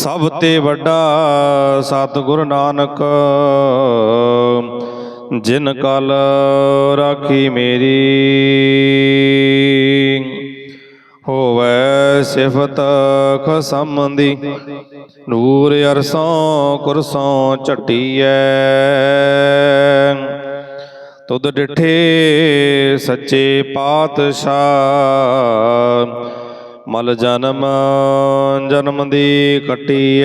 ਸਭ ਤੇ ਵੱਡਾ ਸਤਿਗੁਰ ਨਾਨਕ, ਜਿਨ ਕਲ ਰਾਖੀ ਮੇਰੀ। ਹੋਵੇ ਸਿਫਤ ਖਸਮ ਦੀ ਨੂਰ ਅਰਸੋਂ ਕੁਰਸੋਂ ਝਟੀਐ। ਤੁਧ ਡਿਠੇ ਸੱਚੇ ਪਾਤਸ਼ਾਹ ਮਲ ਜਨਮ ਜਨਮ ਦੀ ਕਟੀਐ।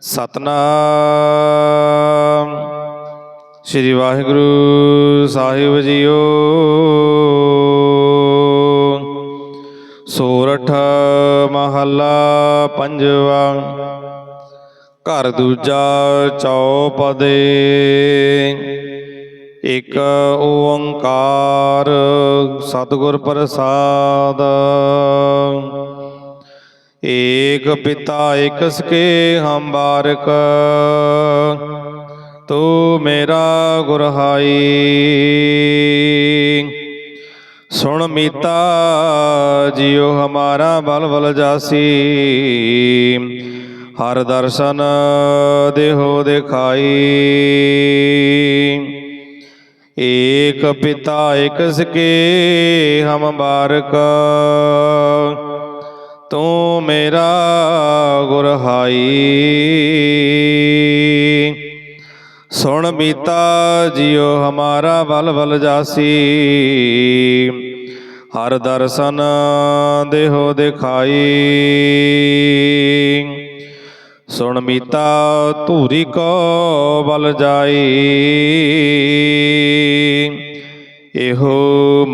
ਸਤਨਾਮ। ਸ੍ਰੀ ਵਾਹਿਗੁਰੂ ਸਾਹਿਬ ਜੀਓ। ਸੋਰਠ ਮਹੱਲਾ ਪੰਜਵਾ। ਘਰ ਦੂਜਾ ਚੌਪਦੇ। ਇਕ ਓੰਕਾਰ ਸਤਿਗੁਰ ਪ੍ਰਸਾਦ। ਏਕ ਪਿਤਾ ਇਕ ਸਕੇ ਹਮ ਬਾਰਕ, ਤੂੰ ਮੇਰਾ ਗੁਰ ਹਾਈ। ਸੁਣ ਮੀਤਾ ਜਿਉ ਹਮਾਰਾ ਬਲ ਬਲ ਜਾਸੀ, ਹਰ ਦਰਸ਼ਨ ਦੇਹੋ ਦਿਖਾਈ। ਏਕ ਪਿਤਾ ਇਕ ਸਕੇ ਹਮ ਬਾਰਕ। ਤੂੰ ਮੇਰਾ ਗੁਰ ਹਾਈ। ਸੁਣ ਮੀਤਾ ਜਿਉ ਹਮਾਰਾ ਬਲ ਬਲ ਜਾਸੀ। ਹਰ ਦਰਸ਼ਨ ਦੇਹੋ ਦਿਖਾਈ। ਸੁਣ ਮੀਤਾ ਧੂਰੀ ਕੋ ਬਲ ਜਾਈ।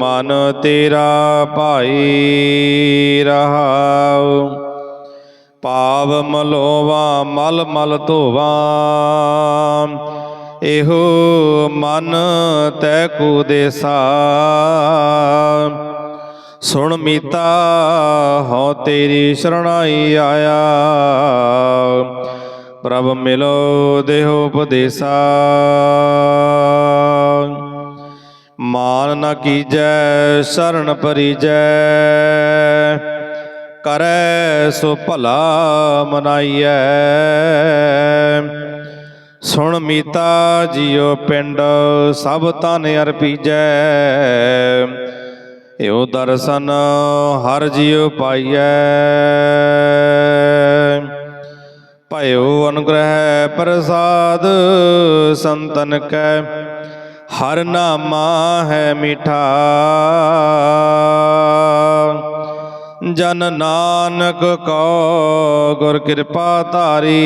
ਮਨ ਤੇਰਾ ਭਾਈ ਰਹਾਉ। ਪਾਵ ਮਲੋਵਾ, ਮਲ ਮਲ ਧੋਵਾ। ਇਹੋ ਮਨ ਤੈ ਕੋ ਦੇਸਾ। ਸੁਣ ਮੀਤਾ, ਹਉ ਤੇਰੀ ਸ਼ਰਣਾਈ ਆਇਆ। ਪ੍ਰਭ ਮਿਲੋ, ਦੇਹੋ ਉਪਦੇਸਾ। ਮਾਨ ਨ ਕੀਜੈ, ਸ਼ਰਨ ਪਰੀਜੈ। ਕਰੈ ਸੋ ਭਲਾ ਮਨਾਈਐ। ਸੁਣ ਮੀਤਾ ਜਿਉ ਪਿੰਡ, ਸਭ ਤਨ ਅਰਪੀਜੈ। ਏਉ ਦਰਸ਼ਨ ਹਰ ਜਿਉ ਪਾਈਐ। ਭਇਓ ਅਨੁਗ੍ਰਹਿ ਪ੍ਰਸਾਦ ਸੰਤਨ ਕੈ। ਹਰ ਨਾਮਾ ਹੈ ਮਿਠਾ। ਜਨ ਨਾਨਕ ਕੋ ਗੁਰ ਕਿਰਪਾ ਧਾਰੀ।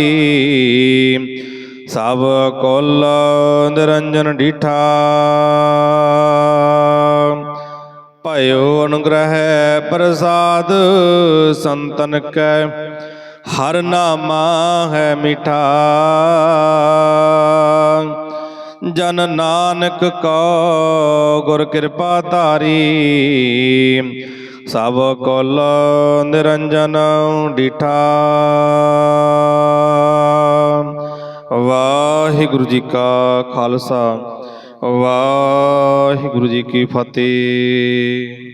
ਸਭ ਕੁਲ ਨਿਰੰਜਨ ਡੀਠਾ। ਭਇਓ ਅਨੁਗ੍ਰਹਿ ਪ੍ਰਸਾਦ ਸੰਤਨ ਕੈ। ਹਰ ਨਾਮਾ ਹੈ ਮਿਠਾ। ਜਨ ਨਾਨਕ ਕੋ ਗੁਰ ਕਿਰਪਾ ਧਾਰੀ। ਸਭ ਕੁਲ ਨਿਰੰਜਨ ਡਿਠਾ। ਵਾਹਿਗੁਰੂ ਜੀ ਕਾ ਖਾਲਸਾ। ਵਾਹਿਗੁਰੂ ਜੀ ਕੀ ਫਤਿਹ।